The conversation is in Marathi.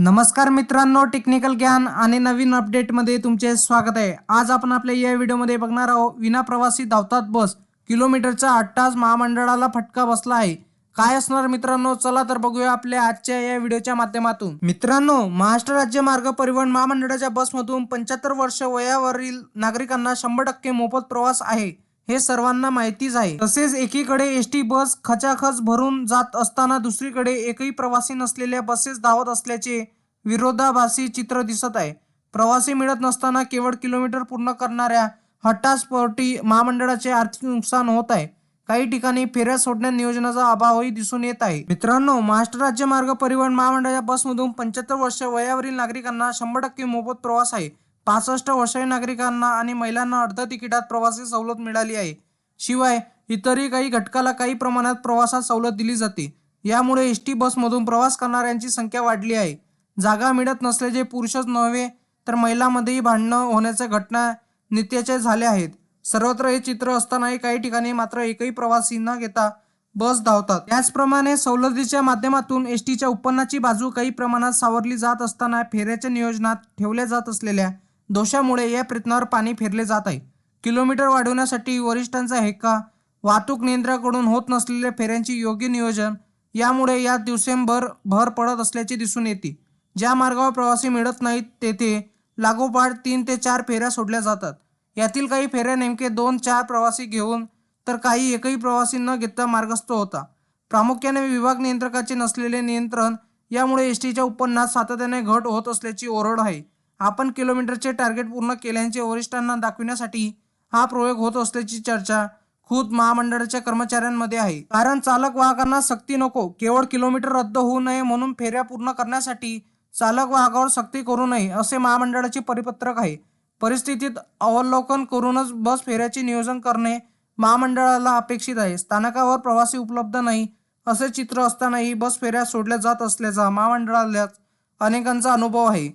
नमस्कार मित्रांनो टेक्निकल ज्ञान आणि नवीन अपडेटमध्ये तुमचे स्वागत आहे. आज आपण आपल्या या व्हिडिओमध्ये बघणार आहोत विना प्रवासी धावतात बस किलोमीटरचा आठ तास महामंडळाला फटका बसला आहे. काय असणार मित्रांनो चला तर बघूया आपल्या आजच्या या व्हिडिओच्या माध्यमातून. मित्रांनो महाराष्ट्र राज्य मार्ग परिवहन महामंडळाच्या बसमधून पंच्याहत्तर वर्ष वयावरील नागरिकांना शंभर टक्के मोफत प्रवास आहे. हे सर्वांना माहितीच आहे. तसेच एकीकडे एस टी बस खचाखच भरून जात असताना दुसरीकडे एकही प्रवासी नसलेल्या बसेस धावत असल्याचे विरोधाभासी चित्र दिसत आहे. प्रवासी मिळत नसताना केवळ किलोमीटर पूर्ण करणाऱ्या हट्टास्पोटी महामंडळाचे आर्थिक नुकसान होत आहे. काही ठिकाणी फेऱ्या सोडण्या नियोजनाचा अभावही दिसून येत आहे. मित्रांनो महाराष्ट्र राज्य मार्ग परिवहन महामंडळाच्या बसमधून पंच्याहत्तर वर्ष वयावरील नागरिकांना शंभर टक्के मोफत प्रवास आहे. पासष्ट वर्षीय नागरिकांना आणि महिलांना अर्ध तिकिटात प्रवासी सवलत मिळाली आहे. शिवाय इतरही काही घटकाला काही प्रमाणात प्रवासात सवलत दिली जाते. यामुळे एस टी बसमधून प्रवास करणाऱ्यांची संख्या वाढली आहे. जागा मिळत नसल्याचे पुरुषच नव्हे तर महिलांमध्येही भांडणं होण्याच्या घटना नित्याचे झाल्या आहेत. सर्वत्र हे चित्र असतानाही काही ठिकाणी मात्र एकही प्रवासी न घेता बस धावतात. त्याचप्रमाणे सवलतीच्या माध्यमातून एस टीच्या उत्पन्नाची बाजू काही प्रमाणात सावरली जात असताना फेऱ्याच्या नियोजनात ठेवल्या जात असलेल्या दोषामुळे या प्रयत्नावर पाणी फेरले जात आहे. किलोमीटर वाढवण्यासाठी वरिष्ठांचा हेका वाहतूक नियंत्रणाकडून होत नसलेल्या फेऱ्यांचे योग्य नियोजन यामुळे या दिवसेंभर भर पडत असल्याचे दिसून येते. ज्या मार्गावर प्रवासी मिळत नाहीत तेथे लागोपाठ तीन ते चार फेऱ्या सोडल्या जातात. यातील काही फेऱ्या नेमके दोन चार प्रवासी घेऊन तर काही एकही प्रवासी न घेता मार्गस्थ होता. प्रामुख्याने विभाग नियंत्रकाचे नसलेले नियंत्रण यामुळे एस टीच्या उत्पन्नात सातत्याने घट होत असल्याची ओरड आहे. आपण किलोमीटरचे टार्गेट पूर्ण केल्याचे वरिष्ठांना दाखविण्यासाठी हा प्रयोग होत असल्याची चर्चा खुद महामंडळाच्या कर्मचाऱ्यांमध्ये आहे. कारण चालक वाहकांना सक्ती नको केवळ किलोमीटर रद्द होऊ नये म्हणून फेऱ्या पूर्ण करण्यासाठी चालक वाहकावर सक्ती करू नये असे महामंडळाचे परिपत्रक आहे. परिस्थितीत अवलोकन करूनच बस फेऱ्याचे नियोजन करणे महामंडळाला अपेक्षित आहे. स्थानकावर प्रवासी उपलब्ध नाही असे चित्र असतानाही बस फेऱ्या सोडल्या जात असल्याचा महामंडळाला अनेकांचा अनुभव आहे.